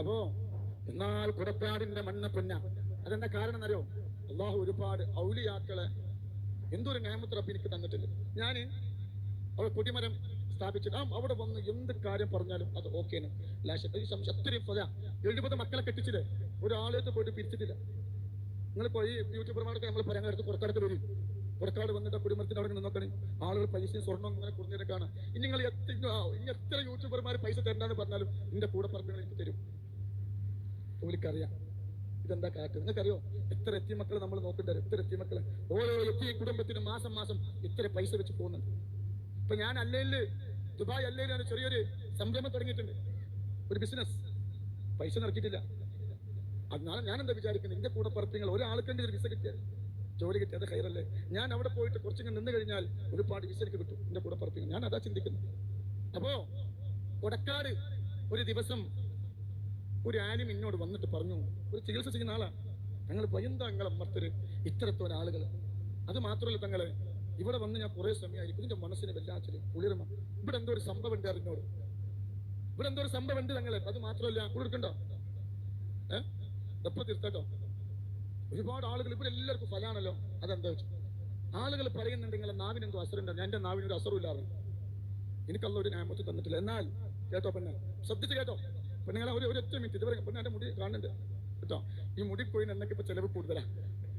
അപ്പോ എന്നാൽ കുടപ്പാടിന്റെ മണ്ണ പൊന്ന. അതെന്താ കാരണം അറിയോ അള്ളാഹു ഒരുപാട് ഔലിയാക്കളെ എന്തൊരു നേമത്രപ്പ് എനിക്ക് തന്നിട്ടില്ല. ഞാൻ അവിടെ കുടിമരം സ്ഥാപിച്ചിട്ട് അവിടെ വന്ന് എന്ത് കാര്യം പറഞ്ഞാലും അത് ഓക്കേന് അത്രയും പല എഴുപത് മക്കളെ കെട്ടിച്ചില്ലേ? ഒരാളെടുത്ത് പോയിട്ട് പിരിച്ചിട്ടില്ല. നിങ്ങൾ പോയി യൂട്യൂബർമാരൊക്കെ നമ്മൾ പരങ്ങടുത്ത് പുറക്കാടത്ത് വരും. പുറക്കാട് വന്നിട്ട് കുടുംബത്തിന് അവിടെ നോക്കണേ ആളുകൾ പൈസയും സ്വർണം ഇങ്ങനെ കൊടുത്തിട്ടൊക്കെയാണ് ഇനി നിങ്ങൾ എത്ര യൂട്യൂബർമാർ പൈസ തരണ്ടെന്ന് പറഞ്ഞാലും നിന്റെ കൂടെ പറഞ്ഞു എനിക്ക് തരും. ജോലിക്കറിയാം ഇതെന്താ കാറ്റ്? നിങ്ങൾക്കറിയോ? എത്ര എത്തി മക്കൾ നമ്മൾ നോക്കണ്ടത് എത്ര എത്തി മക്കൾ ഓരോ എത്തി കുടുംബത്തിനും മാസം മാസം ഇത്ര പൈസ വെച്ച് പോകുന്നുണ്ട്. ഇപ്പൊ ഞാൻ അല്ലേൽ ദുബായ് അല്ലേലാണ് ചെറിയൊരു സംരംഭം തുടങ്ങിയിട്ടുണ്ട്. ഒരു ബിസിനസ് പൈസ നിറക്കിയിട്ടില്ല. അതിനാൽ ഞാൻ എന്താ വിചാരിക്കുന്നത്? എന്റെ കൂടെ പറപ്പിങ്ങൾ ഒരു വിസ കിട്ടിയാൽ ജോലി കിട്ടിയത് ഹൈറല്ലേ? ഞാൻ അവിടെ പോയിട്ട് കുറച്ചിങ്ങനെ നിന്ന് കഴിഞ്ഞാൽ ഒരുപാട് വിസക്ക് കിട്ടും. എന്റെ കൂടെ പറപ്പിങ്ങൾ ഞാൻ അതാ ചിന്തിക്കുന്നത്. അപ്പോ കൊടക്കാട് ഒരു ദിവസം ഒരു ആലിം എന്നോട് വന്നിട്ട് പറഞ്ഞു ഒരു ചികിത്സ ചെയ്യുന്ന ആളാ. ഞങ്ങൾ ഭയന്തങ്ങളെ മർത്തര്. ഇത്തരത്തോര ആളുകൾ അത് മാത്രമല്ല തങ്ങൾ ഇവിടെ വന്ന് ഞാൻ കുറെ സമയമായിരിക്കും. ഇതിന്റെ മനസ്സിന് വല്ലാത്തൊരു കുളിർമ. ഇവിടെ എന്തോ ഒരു സംഭവം ഉണ്ട് അറിഞ്ഞോട് ഇവിടെ എന്തോ ഒരു സംഭവം ഉണ്ട് തങ്ങൾ. അത് മാത്രമല്ല കുളിർക്കണ്ടോ? ഏഹ് എപ്പോ തീർത്തട്ടോ. ഒരുപാട് ആളുകൾ ഇവിടെ എല്ലാവർക്കും ഫലാണല്ലോ. അതെന്താ വെച്ചു? ആളുകൾ പറയുന്നുണ്ട് നിങ്ങളെ നാവിന് എന്തോ അസറുണ്ടോ എന്റെ നാവിനൊരു ഒരു അസറുമില്ലാതെ എനിക്കല്ല ഒരു ന്യായമത്ത് തന്നിട്ടില്ല. എന്നാൽ കേട്ടോ പെണ്ണെ? ശ്രദ്ധിച്ച് കേട്ടോ. പെണ്ണുങ്ങളെ ഒരു ഒരു ഒറ്റ മിനിറ്റ് ഇതുവരെ പെണ്ണെ എന്റെ മുടി കാണുന്നുണ്ട്. കേട്ടോ? ഈ മുടി കൊയ്യുന്ന എന്നൊക്കെ ഇപ്പൊ ചെലവ് കൂടുതലാണ്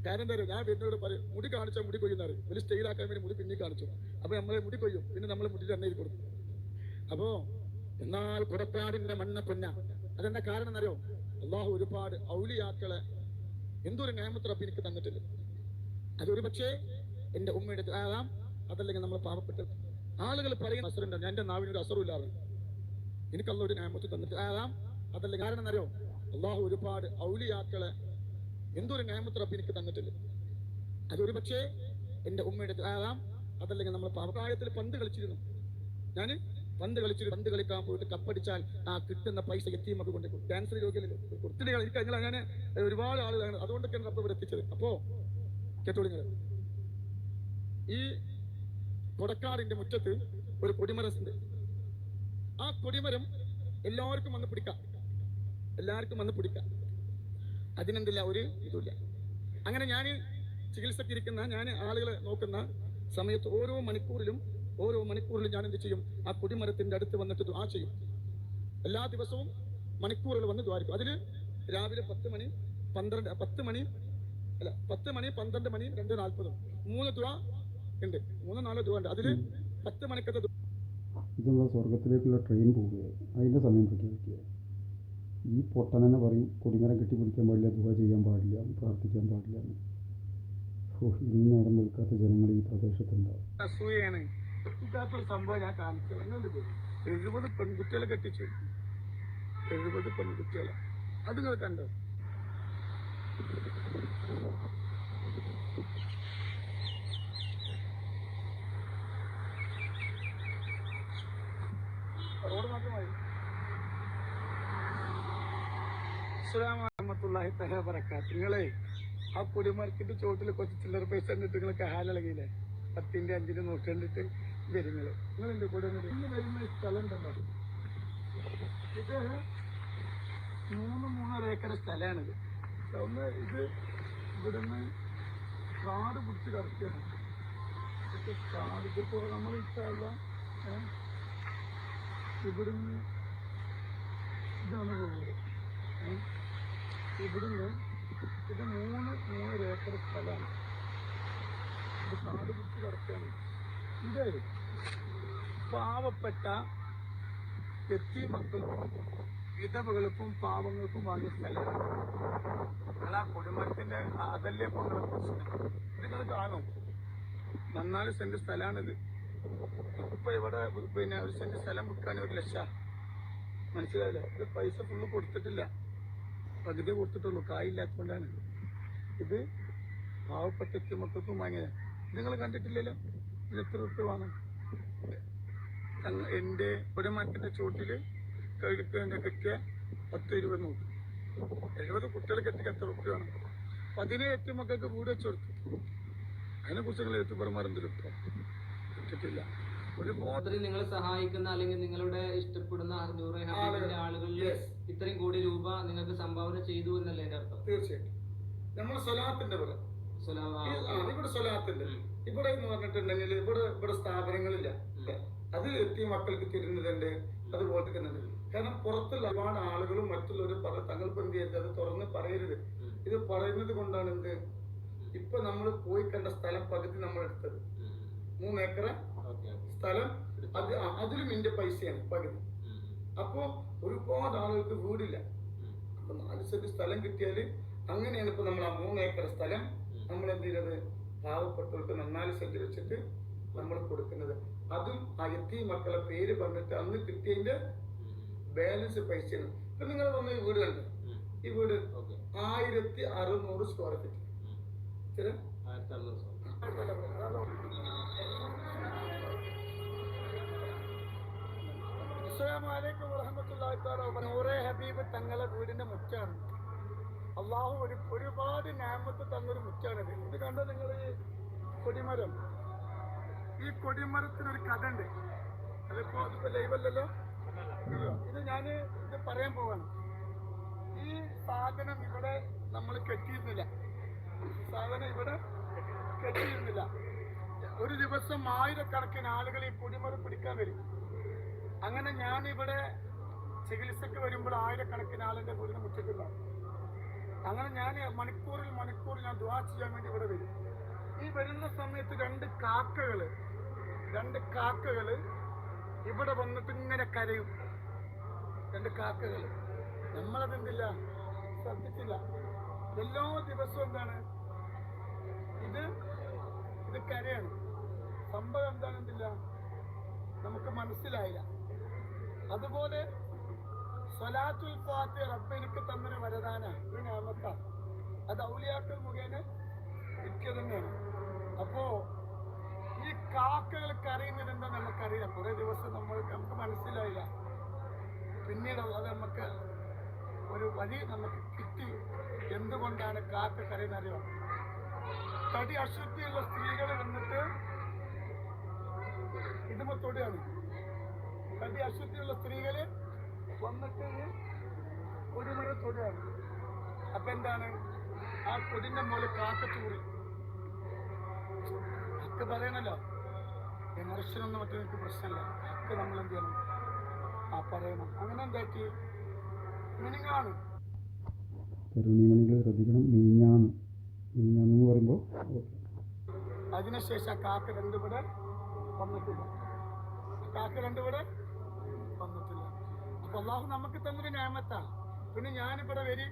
കാരണം എന്താ പറയുക ഞാൻ വരുന്നവരോട് പറയും മുടി കാണിച്ചാൽ മുടി കൊയ്യുന്നാറ് വലിയ സ്റ്റൈലാക്കാൻ വേണ്ടി മുടി പിന്നെ കാണിച്ചു. അപ്പൊ നമ്മളെ മുടി കൊയ്യും. പിന്നെ നമ്മൾ മുടി തന്നെ കൊടുക്കും. അപ്പോ എന്നാൽ കുടപ്പാടിന്റെ മണ്ണ പൊന്ന. അതെന്താ കാരണം എന്നറിയോ? അള്ളാഹു ഒരുപാട് ഔലിയാക്കളെ എന്തൊരു ഒരു റബ്ബ് എനിക്ക് തന്നിട്ടില്ല. അതൊരു പക്ഷേ എന്റെ ഉമ്മയുടെ ആകാം. അതല്ലെങ്കിൽ നമ്മൾ പാവപ്പെട്ട ആളുകൾ പറയുന്ന ഞാൻ എന്റെ നാവിനൊരു ഒരു അസറുമില്ലാതെ എനിക്കല്ല ഒരു ഞാമത്ത് തന്നിട്ട് ആകാം അതല്ല കാരണം എന്നറിയോ അള്ളാഹു ഒരുപാട് ഔലിയാക്കളെ എന്തൊരു ഞാമത്ത് റബ്ബ് എനിക്ക് തന്നിട്ടില്ല? അതൊരു പക്ഷേ എന്റെ ഉമ്മയുടെ ആകാം അതല്ലെങ്കിൽ നമ്മൾ പ്രായത്തിൽ പന്ത് കളിച്ചിരുന്നു. ഞാൻ പന്ത് കളിച്ചിട്ട് പന്ത് കളിക്കാൻ പോയിട്ട് കപ്പടിച്ചാൽ ആ കിട്ടുന്ന പൈസ എത്തിയും നമുക്ക് കൊണ്ട് ക്യാൻസർ രോഗികളിൽ ഒത്തിരി എനിക്ക് ഞാൻ ഒരുപാട് ആളുകളാണ്. അതുകൊണ്ടൊക്കെയാണ് റബ്ബ് ഇവിടെ എത്തിച്ചത്. അപ്പോ കേട്ടോളിങ്ങൾ ഈ കൊടക്കാടിന്റെ മുറ്റത്ത് ഒരു കൊടിമരസ് ഉണ്ട് ആ കൊടിമരം എല്ലാവർക്കും വന്ന് പിടിക്കാം. എല്ലാവർക്കും വന്ന് പിടിക്കാം. അതിനെന്തില്ല ഒരു ഇതുമില്ല. അങ്ങനെ ഞാൻ ചികിത്സക്കിരിക്കുന്ന ഞാൻ ആളുകളെ നോക്കുന്ന സമയത്ത് ഓരോ മണിക്കൂറിലും ഓരോ മണിക്കൂറിലും ഞാൻ എന്ത് ചെയ്യും? ആ കൊടിമരത്തിന്റെ അടുത്ത് വന്നിട്ട് ദുആ ചെയ്യും. എല്ലാ ദിവസവും മണിക്കൂറുകൾ വന്ന് ദ്വാരിക്കും അതിൽ രാവിലെ പത്ത് മണി പന്ത്രണ്ട് പത്ത് മണി അല്ല പത്ത് മണി പന്ത്രണ്ട് മണി രണ്ട് നാൽപ്പതും. മൂന്ന് ദുആ ഉണ്ട്. മൂന്ന് നാല് ദുആ ഉണ്ട്. അതിൽ പത്ത് മണിക്കത്തെ ഇതെന്താ സ്വർഗത്തിലേക്കുള്ള ട്രെയിൻ പോവുകയാണ് അതിന്റെ സമയം പ്രഖ്യാപിക്കുക. ഈ പൊട്ടനെന്നെ പറയും കൊടിമരം കെട്ടിപ്പിടിക്കാൻ പാടില്ല ദുഃഖ ചെയ്യാൻ പാടില്ല പ്രാർത്ഥിക്കാൻ പാടില്ല ഇനി നേരം നിൽക്കാത്ത ജനങ്ങൾ ഈ പ്രദേശത്തുണ്ടാവും. സംഭവം ഞാൻ കാണിച്ചു. എഴുപത് പെൺകുട്ടികളെ കെട്ടിച്ചു. എഴുപത് പെൺകുട്ടികളെ. അത് നിങ്ങൾ കണ്ടോ? നിങ്ങളെ ആ കുടിമരത്തിന്റെ ചോട്ടിൽ കുറച്ച് ചില്ലറ പൈസ കണ്ടിട്ട് നിങ്ങൾ കഹാലിളകിയില്ലേ പത്തിന്റെ അഞ്ചിന്റെ നോട്ട് കണ്ടിട്ട് വരും നിങ്ങൾ എന്റെ കൂടെ ഇന്ന് വരുന്ന സ്ഥലം ഇത് മൂന്ന് മൂന്നര ഏക്കർ സ്ഥലമാണിത്. ഒന്ന് ഇത് ഇവിടുന്ന് കാട് പിടിച്ച് കറക്കുകയാണ് ഇതൊക്കെ കാട് ഇതിപ്പോ നമ്മൾ ഇഷ്ടമല്ല ഇവിടുന്ന് ഇതാണ് ഏ? ഇവിടുന്ന് ഇത് മൂന്ന് മൂന്നര ഏക്കർ സ്ഥലമാണ്. ഇത് കാട് പിടിച്ച് കിടക്കുകയാണ് ഇത് പാവപ്പെട്ട എത്തി മക്കൾക്കും വിധവകൾക്കും പാവങ്ങൾക്കും വാങ്ങിയ സ്ഥലമാണ്. നിങ്ങൾ ആ കുടുംബത്തിന്റെ അതല്ലേ നിങ്ങൾ കാണും. നന്നാൽ സെന്റ് സ്ഥലമാണിത്. ഇപ്പൊ ഇവിടെ പിന്നെ ഒരു സെന്റ് സ്ഥലം വിൽക്കാൻ ഒരു ലക്ഷം. മനസ്സിലായില്ലേ? ഇത് പൈസ ഫുള്ള് കൊടുത്തിട്ടില്ല. പകുതി കൊടുത്തിട്ടുള്ളൂ. കായില്ലാത്തതുകൊണ്ടാണ് ഇത് പാവപ്പെട്ട മക്കൾക്കും വാങ്ങിയത്. നിങ്ങൾ കണ്ടിട്ടില്ലല്ലോ? ഇത് എത്ര റുപ്യ വാങ്ങും? എന്റെ ഒരു മരത്തിന്റെ ചോട്ടിൽ കഴിക്കുന്ന കിട്ടിയ പത്ത് ഇരുപത് നോക്കി എഴുപത് കുട്ടികൾക്ക് എത്തിക്ക് എത്ര റുപ്യ വേണം? പതിനേഴ് മക്കൾക്ക് വീട് വെച്ചു കൊടുത്തു. അതിനെ കുറിച്ച് നിങ്ങൾ എത്തുപെറുമാരെന്തെങ്കിലും കിട്ടിട്ടില്ല ഒരു ബോധത്തിൽ നിങ്ങളെ സഹായിക്കുന്ന അല്ലെങ്കിൽ നിങ്ങളുടെ ഇഷ്ടപ്പെടുന്ന ഹാബിബിന്റെ ആളുകളിൽ ഇത്രയും കോടി രൂപ നിങ്ങൾക്ക് സംഭാവന ചെയ്തു എന്നല്ലേ എന്റെ അർത്ഥം? തീർച്ചയായിട്ടും. നമ്മൾ സ്വലാത്തിന്റെ പോലെ. ഇവിടെ സ്വലാത്തിന്റെ ഇവിടെ എന്ന് പറഞ്ഞിട്ടുണ്ടെങ്കിൽ ഇവിടെ ഇവിടെ സ്ഥാപനങ്ങളില്ല. അത് എത്തിയ മക്കൾക്ക് തിരുന്നതുണ്ട് അതുപോലെ തന്നെ കാരണം പുറത്തുള്ള ഒരുപാട് ആളുകളും മറ്റുള്ളവർ പറ തങ്ങൾക്ക് എന്ത് ചെയ്യരുത്? അത് തുറന്ന് പറയരുത്. ഇത് പറയുന്നത് കൊണ്ടാണ് എന്ത്? ഇപ്പൊ നമ്മൾ പോയി കണ്ട സ്ഥലം പകുതി നമ്മൾ എടുത്തത്. മൂന്ന് ഏക്കർ സ്ഥലം. അത് അതിലും എന്റെ പൈസയാണ് പകുതി. അപ്പോ ഒരുപാട് ആളുകൾക്ക് വീടില്ല. അപ്പൊ നാല് സെന്റ് സ്ഥലം കിട്ടിയാൽ അങ്ങനെയാണ് ഇപ്പൊ നമ്മൾ ആ മൂന്ന് ഏക്കർ സ്ഥലം നമ്മൾ എന്ത് ചെയ്യുന്നത് പാവപ്പെട്ടവർക്ക് നന്നാൽ സെന്റ് വെച്ചിട്ട് നമ്മൾ കൊടുക്കുന്നത്. അതും ആ എത്തി മക്കളെ പേര് പറഞ്ഞിട്ട് അന്ന് കിട്ടിയതിന്റെ ബാലൻസ് പൈസയാണ്. ഇപ്പൊ നിങ്ങൾ വന്ന ഈ വീട് കണ്ടു? ഈ വീട് ആയിരത്തി അറുന്നൂറ് സ്ക്വയർ ഫീറ്റ്. ശരി ആയിരത്തി അറുന്നൂറ് അസ്സലാമലൈക്കും വറഹ്മത്തുള്ളാഹി തആല വബറകാതുഹു. ഹബീബ് തങ്ങളെ വീടിന്റെ മുറ്റാണ്. അള്ളാഹു ഒരു ഒരുപാട് നാമത്ത് തന്നൊരു മുറ്റാണിത് ഇത്. കണ്ടോ നിങ്ങൾ ഈ കൊടിമരം? ഈ കൊടിമരത്തിനൊരു കഥ ഉണ്ട് അതിപ്പോ അതിപ്പോ ലൈവല്ലല്ലോ ഇത് ഞാൻ ഇത് പറയാൻ പോവാണ്. ഈ സാധനം ഇവിടെ നമ്മൾ കെട്ടിയിരുന്നില്ല. സാധനം ഇവിടെ കെട്ടിയിരുന്നില്ല. ഒരു ദിവസം ആയിരക്കണക്കിന് ആളുകൾ ഈ കൊടിമരം പിടിക്കാൻ വരും. അങ്ങനെ ഞാൻ ഇവിടെ ചികിത്സക്ക് വരുമ്പോൾ ആയിരക്കണക്കിന് ആളുടെ വീടിന് മുറ്റത്തുണ്ടാവും അങ്ങനെ ഞാൻ മണിക്കൂറിൽ മണിക്കൂർ ഞാൻ ദ്വാ ചെയ്യാൻ വേണ്ടി ഇവിടെ വരും. ഈ വരുന്ന സമയത്ത് രണ്ട് കാക്കകൾ രണ്ട് കാക്കകൾ ഇവിടെ വന്നിട്ട് ഇങ്ങനെ കരയും. രണ്ട് കാക്കകൾ. നമ്മളതെന്തില്ല? ശ്രദ്ധിച്ചില്ല. എല്ലാ ദിവസവും എന്താണ്? ഇത് ഇത് കരയാണ്. സംഭവം എന്താണെന്നില്ല നമുക്ക് മനസ്സിലായില്ല. അതുപോലെ സ്വലാത്തുൽ ഫാത്തി റബ്ബ് തന്നൊരു വരദാന ഈ നാമത്ത അത് ഔലിയാക്കൾ മുഖേന കിട്ടിയത് തന്നെയാണ്. അപ്പോ ഈ കാക്കകൾക്ക് എന്താ നമുക്കറിയാം കുറെ ദിവസം നമ്മൾ നമുക്ക് മനസ്സിലായില്ല. പിന്നീട് അത് നമുക്ക് ഒരു വഴി നമുക്ക് കിട്ടി. എന്തുകൊണ്ടാണ് കാക്ക കരയുന്നത് അറിയാം? തടി അശുദ്ധിയുള്ള സ്ത്രീകൾ വന്നിട്ട് ഇതുമ തൊടുകയാണ് അശ്വത്തിലുള്ള സ്ത്രീകളെ വന്നിട്ട് കൊടിമരം തൊടുകയാണ്. അപ്പൊ എന്താണ്? ആ കൊടിന്റെ മുകളിൽ കാക്കത്തൂറി ഹക്ക് പറയണല്ലോ വിമർശനമൊന്നും മറ്റും എനിക്ക് പ്രശ്നമല്ല. ഹക്ക് നമ്മൾ എന്ത് ചെയ്യണം? ആ പറയണം അങ്ങനെ എന്താക്കി? മിനിങ്ങാണ് തരുണിമണികൾ ശ്രദ്ധിക്കണം. മിനിഞ്ഞാന്ന്. മിനിഞ്ഞാന്ന് പറയുമ്പോൾ അതിനുശേഷം ആ കാക്ക രണ്ടുപടെ വന്നിട്ടില്ല. കാക്ക രണ്ടുപടെ അള്ളാഹു നമുക്ക് തന്നൊരു ഞാമത്താണ്. പിന്നെ ഞാനിവിടെ വരും.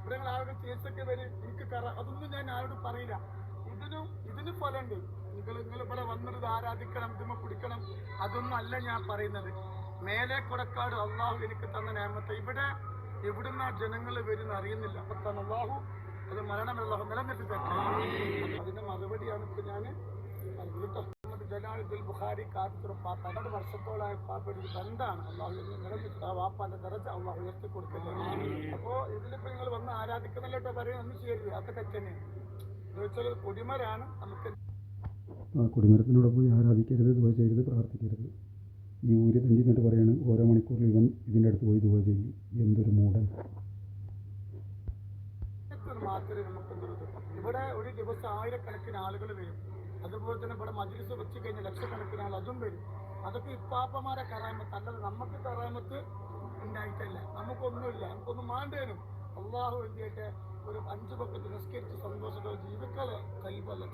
ഇവിടെ നിങ്ങൾ ആളുകൾ ചികിത്സക്ക് വരും. എനിക്ക് കറ അതൊന്നും ഞാൻ ആരോട് പറയില്ല. ഇതിനും ഇതിന് ഫലമുണ്ട്. നിങ്ങൾ നിങ്ങൾ ഇവിടെ വന്നിട്ട് ആരാധിക്കണം ഇതിമ കുടിക്കണം അതൊന്നും അല്ല ഞാൻ പറയുന്നത്. മേലെ കൊടക്കാട് അള്ളാഹു എനിക്ക് തന്ന ഞാമത്തെ. ഇവിടെ എവിടുന്ന ജനങ്ങൾ വരുന്ന അറിയുന്നില്ല. അപ്പൊ തന്നെ അള്ളാഹു അത് മരണമല്ലാഹു നിലനിർത്തി അപ്പൊ അതിന്റെ മറുപടിയാണ് ഇപ്പൊ ഞാൻ ജലാലുദ്ദീൻ ബുഖാരി കാത്തിരും പാപ്പ രണ്ട് വർഷത്തോളായ പാപ്പ ഒരു ബന്ധാണ്. അള്ളാഹു നിലനിർത്തി ആ വാപ്പാന്റെ നിറച്ച് അള്ളാഹു ഉയർത്തി കൊടുക്കല്ലേ അപ്പോ ഇതിലിപ്പോ നിങ്ങൾ വന്ന് ആരാധിക്കുന്നല്ലോ പറയും ഒന്നും ചെയ്യരുത്. അതൊക്കെ തെറ്റന്നെയാണ് എന്ന് വെച്ചാൽ കൊടിമരാണ്. നമുക്ക് ആ കൊടിമരത്തിനോട് പോയി ആരാധിക്കരുത് ദുബ ചെയ്യരുത് പ്രാർത്ഥിക്കരുത്. ഈ ഊര് തണ്ടി എന്നിട്ട് പറയാണ് ഓരോ മണിക്കൂറിൽ ഇവൻ ഇതിന്റെ അടുത്ത് പോയി ദുബ ചെയ്യും. എന്തൊരു മൂടൻ ഇത് മാത്രമേ നമുക്ക് ഇവിടെ ഒരു ദിവസം ആയിരക്കണക്കിന് ആളുകൾ വരും. അതുപോലെ തന്നെ ഇവിടെ മജ്ലിസ് വെച്ച് കഴിഞ്ഞാൽ ലക്ഷക്കണക്കിന് ആൾ അതും വരും. അതൊക്കെ ഇപ്പാപ്പമാരെ കറാമത്ത് അല്ലാതെ നമുക്ക് കറാമത്ത് ഉണ്ടായിട്ടല്ല. നമുക്കൊന്നുമില്ല. നമുക്കൊന്നും മാണ്ടേനും അള്ളാഹു ചെയ്യട്ടെ ഒരു അഞ്ചു പക്കത്ത് നിസ്കരിച്ച് സന്തോഷത്തോടെ ജീവിക്കാതെ കഴിവല്ല